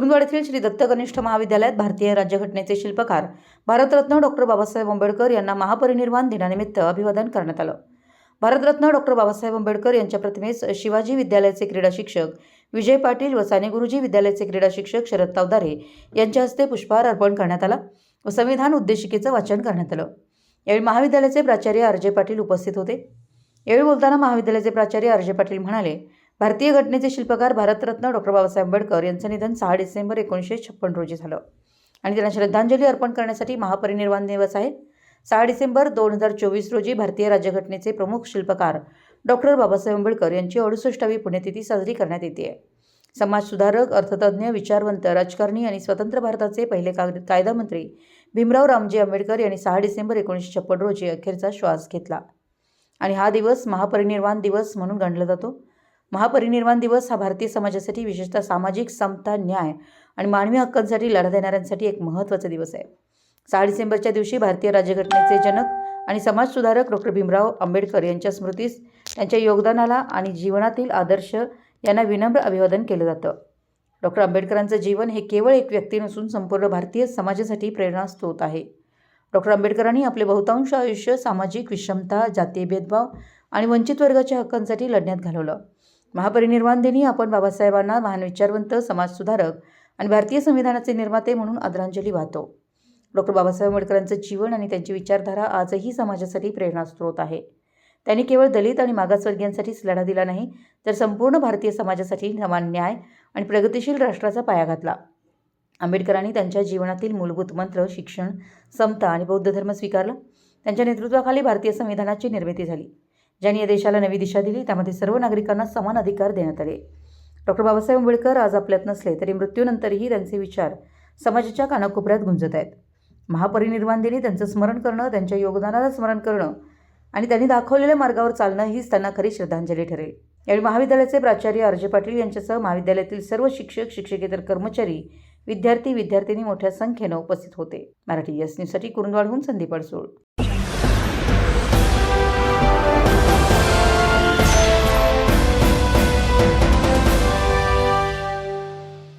कुरुंदवाड येथील श्री दत्त कनिष्ठ महाविद्यालयात भारतीय राज्यघटनेचे शिल्पकार भारतरत्न डॉक्टर बाबासाहेब आंबेडकर यांना महापरिनिर्वाण दिनानिमित्त अभिवादन करण्यात आलं. भारतरत्न डॉक्टर बाबासाहेब आंबेडकर यांच्या प्रतिमेस शिवाजी विद्यालयाचे क्रीडा शिक्षक विजय पाटील व साने गुरुजी विद्यालयाचे क्रीडा शिक्षक शरद तावदारे यांच्या हस्ते पुष्पहार अर्पण करण्यात आला व संविधान उद्देशिकेचं वाचन करण्यात आलं. यावेळी महाविद्यालयाचे प्राचार्य आर जे पाटील उपस्थित होते. यावेळी बोलताना महाविद्यालयाचे प्राचार्य आर जे पाटील म्हणाले भारतीय घटनेचे शिल्पकार भारतरत्न डॉक्टर बाबासाहेब आंबेडकर यांचं निधन सहा डिसेंबर एकोणीसशे छप्पन रोजी झालं. आणि त्यांना श्रद्धांजली अर्पण करण्यासाठी महापरिनिर्वाण दिवस आहे. सहा डिसेंबर दोन हजार चोवीस रोजी भारतीय राज्यघटनेचे प्रमुख शिल्पकार डॉक्टर बाबासाहेब आंबेडकर यांची अडुसष्टावी पुण्यतिथी साजरी करण्यात येते. समाजसुधारक अर्थतज्ज्ञ विचारवंत राजकारणी आणि स्वतंत्र भारताचे पहिले कायदा मंत्री भीमराव रामजी आंबेडकर यांनी सहा डिसेंबर एकोणीसशे छप्पन रोजी अखेरचा श्वास घेतला. आणि हा दिवस महापरिनिर्वाण दिवस म्हणून गणला जातो. महापरिनिर्वाण दिवस हा भारतीय समाजासाठी विशेषतः सामाजिक समता न्याय आणि मानवी हक्कांसाठी लढा देणाऱ्यांसाठी एक महत्त्वाचा दिवस आहे. सहा डिसेंबरच्या दिवशी भारतीय राज्यघटनेचे जनक आणि समाजसुधारक डॉक्टर भीमराव आंबेडकर यांच्या स्मृतीस त्यांच्या योगदानाला आणि जीवनातील आदर्श यांना विनम्र अभिवादन केलं जातं. डॉक्टर आंबेडकरांचं जीवन हे केवळ एक व्यक्ती नसून संपूर्ण भारतीय समाजासाठी प्रेरणास्त्रोत आहे. डॉक्टर आंबेडकरांनी आपले बहुतांश आयुष्य सामाजिक विषमता जातीय भेदभाव आणि वंचित वर्गाच्या हक्कांसाठी लढण्यात घालवलं. महापरिनिर्वाण दिनी आपण बाबासाहेबांना महान विचारवंत समाजसुधारक आणि भारतीय संविधानाचे निर्माते म्हणून आदरांजली वाहतो. डॉक्टर बाबासाहेब आंबेडकरांचं जीवन आणि त्यांची विचारधारा आजही समाजासाठी प्रेरणास्त्रोत आहे. त्यांनी केवळ दलित आणि मागासवर्गीयांसाठीच लढा दिला नाही तर संपूर्ण भारतीय समाजासाठी समान न्याय आणि प्रगतिशील राष्ट्राचा पाया घातला. आंबेडकरांनी त्यांच्या जीवनातील मूलभूत मंत्र शिक्षण समता आणि बौद्ध धर्म स्वीकारला. त्यांच्या नेतृत्वाखाली भारतीय संविधानाची निर्मिती झाली. ज्यांनी या देशाला नवी दिशा दिली त्यामध्ये सर्व नागरिकांना समान अधिकार देण्यात आले. डॉक्टर बाबासाहेब आंबेडकर आज आपल्यात नसले तरी मृत्यूनंतरही त्यांचे विचार समाजाच्या कानाकोपऱ्यात गुंजत आहेत. महापरिनिर्वाण दिनी त्यांचं स्मरण करणं त्यांच्या योगदानाला स्मरण करणं आणि त्यांनी दाखवलेल्या मार्गावर चालणं हीच त्यांना खरी श्रद्धांजली ठरेल. यावेळी महाविद्यालयाचे प्राचार्य अर्जे पाटील यांच्यासह महाविद्यालयातील सर्व शिक्षक शिक्षकेतर कर्मचारी विद्यार्थी विद्यार्थिनी मोठ्या संख्येनं उपस्थित होते. मराठी यस न्यूजसाठी कुरुंदवाडहून संदीप अडसूळ.